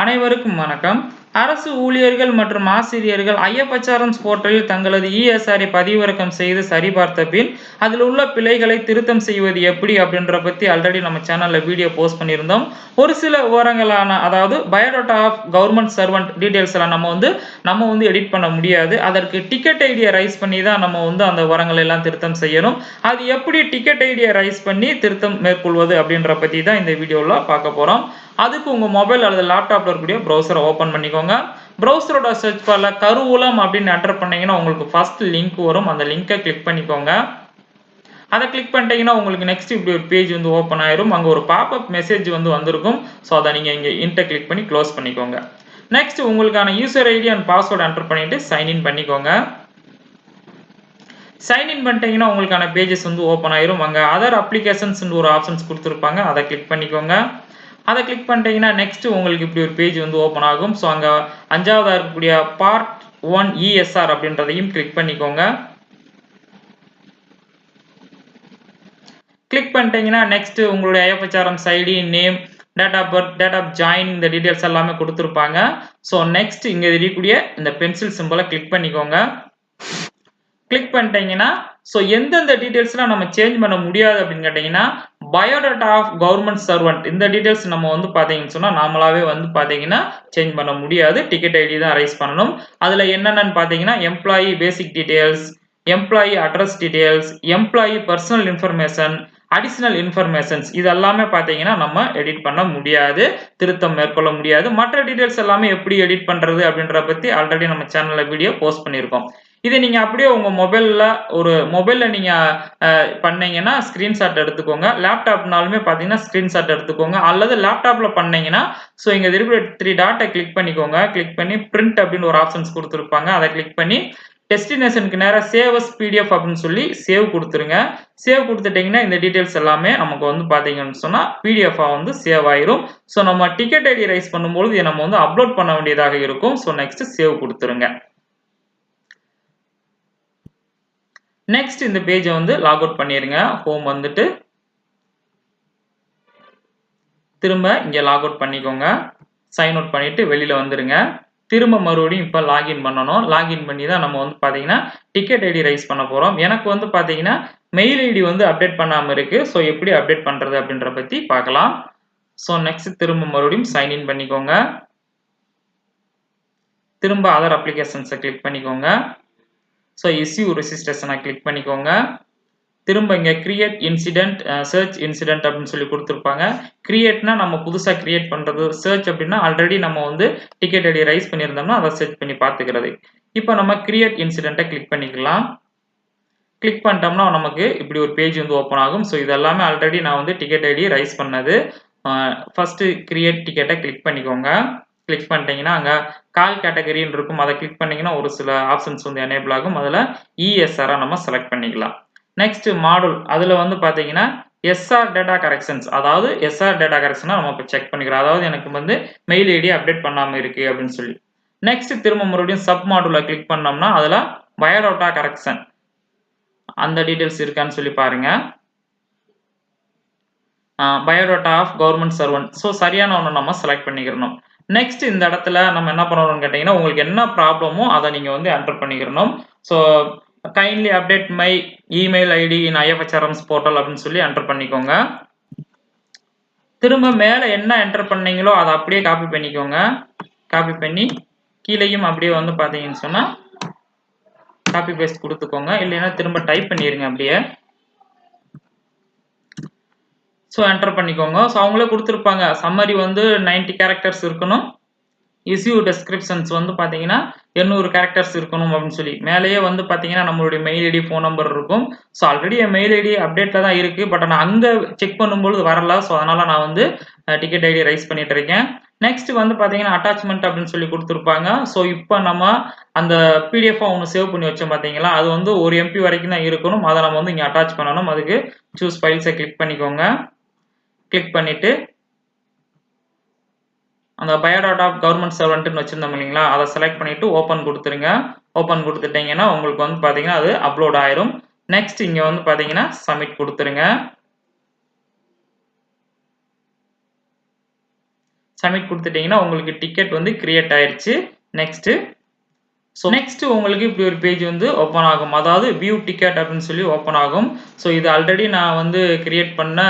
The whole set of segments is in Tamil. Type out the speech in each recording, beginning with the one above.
அனைவருக்கும் வணக்கம். அரசு ஊழியர்கள் மற்றும் ஆசிரியர்கள் ஐஎஃப்எச்ஆர்எம்ஸ் போர்ட்டலில் தங்களது இஎஸ்ஆரை பதிவிறக்கம் செய்து சரிபார்த்த பின் அதில் உள்ள பிழைகளை திருத்தம் செய்வது எப்படி அப்படின்ற பற்றி ஆல்ரெடி நம்ம சேனலில் வீடியோ போஸ்ட் பண்ணியிருந்தோம். ஒரு சில விவரங்களான அதாவது biodata of government servant details எல்லாம் நம்ம வந்து நம்ம வந்து எடிட் பண்ண முடியாது. அதற்கு டிக்கெட் ஐடியை ரைஸ் பண்ணி தான் நம்ம வந்து அந்த விவரங்கள் எல்லாம் திருத்தம் செய்யணும். அது எப்படி டிக்கெட் ஐடியை ரைஸ் பண்ணி திருத்தம் மேற்கொள்வது அப்படின்ற பற்றி தான் இந்த வீடியோவில் பார்க்க போகிறோம் அதுக்கு உங்கள் மொபைல் அல்லது லேப்டாப்பில் இருக்கக்கூடிய ப்ரௌசரை ஓப்பன் பண்ணிக்கோங்க. ப்ரௌசரோட சர்ச் பாரில் கருவூலம் அப்படின்னு என்டர் பண்ணிங்கன்னா உங்களுக்கு ஃபர்ஸ்ட் லிங்க் வரும். அந்த லிங்கை கிளிக் பண்ணிக்கோங்க. அதை கிளிக் பண்ணிட்டீங்கன்னா உங்களுக்கு நெக்ஸ்ட் இப்படி ஒரு பேஜ் வந்து ஓப்பன் ஆயிரும். அங்கே ஒரு பாப்அப் மெசேஜ் வந்து வந்திருக்கும். ஸோ அதை நீங்கள் இங்கே இன்ட்டை கிளிக் பண்ணி க்ளோஸ் பண்ணிக்கோங்க. நெக்ஸ்ட் உங்களுக்கான user ID and password enter பண்ணிட்டு சைன்இன் பண்ணிக்கோங்க. சைன்இன் பண்ணிட்டீங்கன்னா உங்களுக்கான பேஜஸ் வந்து ஓப்பன் ஆயிரும். அங்கே அதர் அப்ளிகேஷன்ஸ் ஒரு ஆப்ஷன்ஸ் கொடுத்துருப்பாங்க. அதை கிளிக் பண்ணிக்கோங்க. அதை கிளிக் பண்ணிட்டீங்கன்னா நெக்ஸ்ட் உங்களுக்கு இப்படி ஒரு பேஜ் வந்து ஓப்பன் ஆகும். ஸோ அங்கே அஞ்சாவதாக இருக்கக்கூடிய பார்ட் ஒன் இஎஸ்ஆர் அப்படின்றதையும் கிளிக் பண்ணிக்கோங்க. கிளிக் பண்ணிட்டீங்கன்னா நெக்ஸ்ட் உங்களுடைய IFHRM ID name date of birth date of join இந்த டீட்டெயில்ஸ் எல்லாமே கொடுத்துருப்பாங்க. ஸோ நெக்ஸ்ட் இங்கே தெரியக்கூடிய இந்த பென்சில் சிம்பிளை கிளிக் பண்ணிக்கோங்க. கிளிக் பண்ணிட்டீங்கன்னா ஸோ எந்தெந்த டீட்டெயில்ஸ்லாம் நம்ம சேஞ்ச் பண்ண முடியாது அப்படின்னு கேட்டிங்கன்னா பயோடேட்டா ஆஃப் கவர்மெண்ட் சர்வெண்ட் இந்த டீட்டெயில்ஸ் நம்ம வந்து பார்த்தீங்கன்னு சொன்னால் நாமளாவே வந்து பார்த்தீங்கன்னா சேஞ்ச் பண்ண முடியாது. டிக்கெட் ஐடி தான் ரைஸ் பண்ணணும். அதில் என்னென்னு பார்த்தீங்கன்னா employee basic details employee address details employee personal information additional informations இது எல்லாமே பார்த்தீங்கன்னா நம்ம எடிட் பண்ண முடியாது. திருத்தம் மேற்கொள்ள முடியாது. மற்ற டீட்டெயில்ஸ் எல்லாமே எப்படி எடிட் பண்ணுறது அப்படின்ற பற்றி ஆல்ரெடி நம்ம சேனலில் வீடியோ போஸ்ட் பண்ணியிருக்கோம். இதை நீங்கள் அப்படியே உங்கள் மொபைலில் ஒரு மொபைலில் நீங்கள் பண்ணீங்கன்னா ஸ்க்ரீன்ஷாட் எடுத்துக்கோங்க. லேப்டாப்னாலுமே பார்த்தீங்கன்னா ஸ்க்ரீன்ஷாட் எடுத்துக்கோங்க. அல்லது லேப்டாப்பில் பண்ணீங்கன்னா ஸோ இங்கே இருக்கிற த்ரீ டாட்டை கிளிக் பண்ணிக்கோங்க. கிளிக் பண்ணி பிரிண்ட் அப்படின்னு ஒரு ஆப்ஷன்ஸ் கொடுத்துருப்பாங்க. அதை கிளிக் பண்ணி டெஸ்டினேஷனுக்கு நேராக சேவஸ் பிடிஎஃப் அப்படின்னு சொல்லி சேவ் கொடுத்துருங்க. சேவ் கொடுத்துட்டிங்கன்னா இந்த டீட்டெயில்ஸ் எல்லாமே நமக்கு வந்து பார்த்தீங்கன்னு சொன்னால் பிடிஎஃபாக வந்து சேவ் ஆயிரும். ஸோ நம்ம டிக்கெட் ஐடி ரைஸ் பண்ணும்போது இதை நம்ம வந்து அப்லோட் பண்ண வேண்டியதாக இருக்கும். ஸோ நெக்ஸ்ட் சேவ் கொடுத்துருங்க. நெக்ஸ்ட் இந்த பேஜை வந்து லாக் அவுட் பண்ணிடுங்க ஹோம் வந்துட்டு திரும்ப இங்கே லாக் அவுட் பண்ணிக்கோங்க. சைன் அவுட் பண்ணிட்டு வெளியில் வந்துடுங்க திரும்ப மறுபடியும் இப்போ லாகின் பண்ணணும். லாகின் பண்ணி தான் நம்ம வந்து பார்த்தீங்கன்னா டிக்கெட் ஐடி ரைஸ் பண்ண போகிறோம் எனக்கு வந்து பார்த்தீங்கன்னா மெயில் ஐடி வந்து அப்டேட் பண்ணாமல் இருக்குது ஸோ எப்படி அப்டேட் பண்ணுறது அப்படின்ற பற்றி பார்க்கலாம். ஸோ நெக்ஸ்ட் திரும்ப மறுபடியும் சைன்இன் பண்ணிக்கோங்க. திரும்ப அதர் அப்ளிகேஷன்ஸை கிளிக் பண்ணிக்கோங்க. ஸோ இஸ்யூ ரெசிஸ்ட்ரேஷனை கிளிக் பண்ணிக்கோங்க. திரும்ப இங்கே கிரியேட் இன்சிடென்ட் சர்ச் இன்சிடென்ட் அப்படின்னு சொல்லி கொடுத்துருப்பாங்க. கிரியேட்னா நம்ம புதுசாக கிரியேட் பண்ணுறது சர்ச் அப்படின்னா ஆல்ரெடி நம்ம வந்து டிக்கெட் ஐடி ரைஸ் பண்ணியிருந்தோம்னா அதை சர்ச் பண்ணி பார்த்துக்கிறது. இப்போ நம்ம கிரியேட் இன்சிடென்ட்டை கிளிக் பண்ணிக்கலாம். கிளிக் பண்ணிட்டோம்னா நமக்கு இப்படி ஒரு பேஜ் வந்து ஓப்பன் ஆகும். ஸோ இது எல்லாமே ஆல்ரெடி நான் வந்து டிக்கெட் ஐடி ரைஸ் பண்ணது. ஃபஸ்ட்டு கிரியேட் டிக்கெட்டை கிளிக் பண்ணிக்கோங்க. கிளிக் பண்ணிட்டீங்கன்னா அங்கே கால் கேட்டகரின்னு இருக்கும். அதை கிளிக் பண்ணிங்கன்னா ஒரு சில ஆப்ஷன்ஸ் வந்து எனேபிள் ஆகும். அதில் இஎஸ்ஆராக நம்ம செலக்ட் பண்ணிக்கலாம். நெக்ஸ்ட் மாடல் அதில் வந்து பார்த்தீங்கன்னா எஸ்ஆர் டேட்டா கரெக்ஷன்ஸ் அதாவது எஸ்ஆர் டேட்டா கரெக்ஷனாக நம்ம இப்போ செக் பண்ணிக்கிறோம். அதாவது எனக்கு வந்து மெயில் ஐடி அப்டேட் பண்ணாமல் இருக்குது அப்படின்னு சொல்லி. நெக்ஸ்ட் திரும்ப மறுபடியும் சப் மாடூலை கிளிக் பண்ணோம்னா அதில் பயோடோட்டா கரெக்ஷன் அந்த டீட்டெயில்ஸ் இருக்கான்னு சொல்லி பாருங்க. Biodata of government servant so சரியான ஒன்று நம்ம செலக்ட் பண்ணிக்கிறணும். நெக்ஸ்ட் இந்த இடத்துல நம்ம என்ன பண்ணணும்னு கேட்டிங்கன்னா உங்களுக்கு என்ன ப்ராப்ளமோ அதை நீங்கள் வந்து enter பண்ணிக்கிறணும் so kindly update my email ID in IFHRMS portal அப்படின்னு சொல்லி என்டர் பண்ணிக்கோங்க. திரும்ப மேலே என்ன என்டர் பண்ணீங்களோ அதை அப்படியே காப்பி பண்ணிக்கோங்க. காப்பி பண்ணி கீழேயும் அப்படியே வந்து பார்த்தீங்கன்னு சொன்னால் காப்பி பேஸ்ட் கொடுத்துக்கோங்க. இல்லைன்னா திரும்ப டைப் பண்ணிடுங்க அப்படியே. ஸோ என்டர் பண்ணிக்கோங்க. ஸோ அவங்களே கொடுத்துருப்பாங்க. சம்மரி வந்து நைன்டி கேரக்டர்ஸ் இருக்கணும். இஸ்யூ டெஸ்கிரிப்ஷன்ஸ் வந்து பார்த்தீங்கன்னா எண்ணூறு கேரக்டர்ஸ் இருக்கணும் அப்படின்னு சொல்லி. மேலேயே வந்து பார்த்தீங்கன்னா நம்மளுடைய மெயில் ஐடி ஃபோன் நம்பர் இருக்கும். ஸோ ஆல்ரெடி என் மெயில் ஐடி அப்டேட்டில் தான் இருக்குது பட் நான் அங்கே செக் பண்ணும்பொழுது வரல. ஸோ அதனால் நான் வந்து டிக்கெட் ஐடி ரைஸ் பண்ணிட்டு இருக்கேன். நெக்ஸ்ட் வந்து பார்த்தீங்கன்னா அட்டாச்மெண்ட் அப்படின்னு சொல்லி கொடுத்துருப்பாங்க. ஸோ இப்போ நம்ம அந்த பிடிஎஃபாக ஒன்று சேவ் பண்ணி வச்சோம் பார்த்தீங்களா அது வந்து ஒரு எம்பி வரைக்கும் தான் இருக்கணும். அதை நம்ம வந்து இங்கே அட்டாச் பண்ணணும். அதுக்கு சூஸ் ஃபைல்ஸை கிளிக் பண்ணிக்கோங்க. கிளிக் பண்ணிவிட்டு அந்த பயோடாட் ஆஃப் கவர்மெண்ட் சர்வெண்ட்னு வச்சுருந்தோம் இல்லைங்களா? அதை செலக்ட் பண்ணிவிட்டு ஓப்பன் கொடுத்துருங்க. ஓப்பன் கொடுத்துட்டிங்கன்னா உங்களுக்கு வந்து பார்த்தீங்கன்னா அது அப்லோட் ஆயிரும். நெக்ஸ்ட் இங்கே வந்து பார்த்தீங்கன்னா சப்மிட் கொடுத்துருங்க. சப்மிட் கொடுத்துட்டீங்கன்னா உங்களுக்கு டிக்கெட் வந்து கிரியேட் ஆயிடுச்சு நெக்ஸ்ட்டு ஸோ நெக்ஸ்ட் உங்களுக்கு இப்படி ஒரு பேஜ் வந்து ஓப்பன் ஆகும். அதாவது வியூ டிக்கெட் அப்படின்னு சொல்லி ஓப்பன் ஆகும். ஸோ இது ஆல்ரெடி நான் வந்து கிரியேட் பண்ண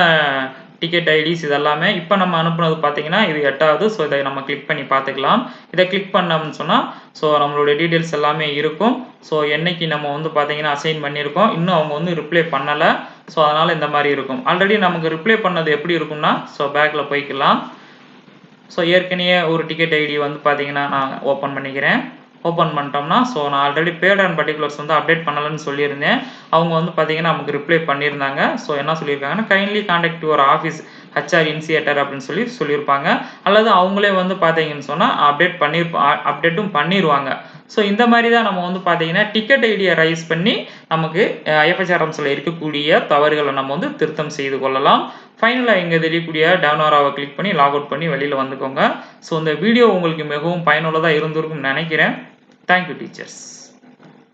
டிக்கெட் ஐடிஸ் இதெல்லாமே இப்போ நம்ம அனுப்புனது பார்த்தீங்கன்னா இது எட்டாவது. ஸோ இதை நம்ம கிளிக் பண்ணி பார்த்துக்கலாம். இதை கிளிக் பண்ணோம்னு சொன்னால் ஸோ நம்மளுடைய டீட்டெயில்ஸ் எல்லாமே இருக்கும். ஸோ என்னைக்கு நம்ம வந்து பார்த்தீங்கன்னா அசைன் பண்ணியிருக்கோம். இன்னும் அவங்க வந்து ரிப்ளை பண்ணலை. ஸோ அதனால் இந்த மாதிரி இருக்கும். ஆல்ரெடி நமக்கு ரிப்ளை பண்ணது எப்படி இருக்கும்னா ஸோ பேக்கில் போய்க்கலாம். ஸோ ஏற்கனவே ஒரு டிக்கெட் ஐடி வந்து பார்த்தீங்கன்னா நான் ஓப்பன் பண்ணிக்கிறேன். ஓப்பன் பண்ணிட்டோம்னா ஸோ நான் ஆல்ரெடி பேட் அண்ட் பர்டிகுலர்ஸ் வந்து அப்டேட் பண்ணலன்னு சொல்லியிருந்தேன். அவங்க வந்து பார்த்தீங்கன்னா நமக்கு ரிப்ளை பண்ணியிருந்தாங்க. ஸோ என்ன சொல்லியிருக்காங்கன்னா kindly contact your office HR initiator அப்படின்னு சொல்லி சொல்லியிருப்பாங்க. அல்லது அவங்களே வந்து பார்த்தீங்கன்னு சொன்னால் அப்டேட் பண்ணியிருப்பா அப்டேட்டும் பண்ணிடுவாங்க ஸோ இந்த மாதிரி தான் நம்ம வந்து பார்த்தீங்கன்னா டிக்கெட் ஐடியை ரைஸ் பண்ணி நமக்கு ஐஎஃப்எச்ஆர்எம்ஸில் இருக்கக்கூடிய தவறுகளை நம்ம வந்து திருத்தம் செய்து கொள்ளலாம். ஃபைனலாக இங்கே தெரியக்கூடிய டவுனாராவை கிளிக் பண்ணி லாக் அவுட் பண்ணி வெளியில் வந்துக்கோங்க. ஸோ இந்த வீடியோ உங்களுக்கு மிகவும் பயனுள்ளதாக இருந்திருக்கும்னு நினைக்கிறேன். Thank you teachers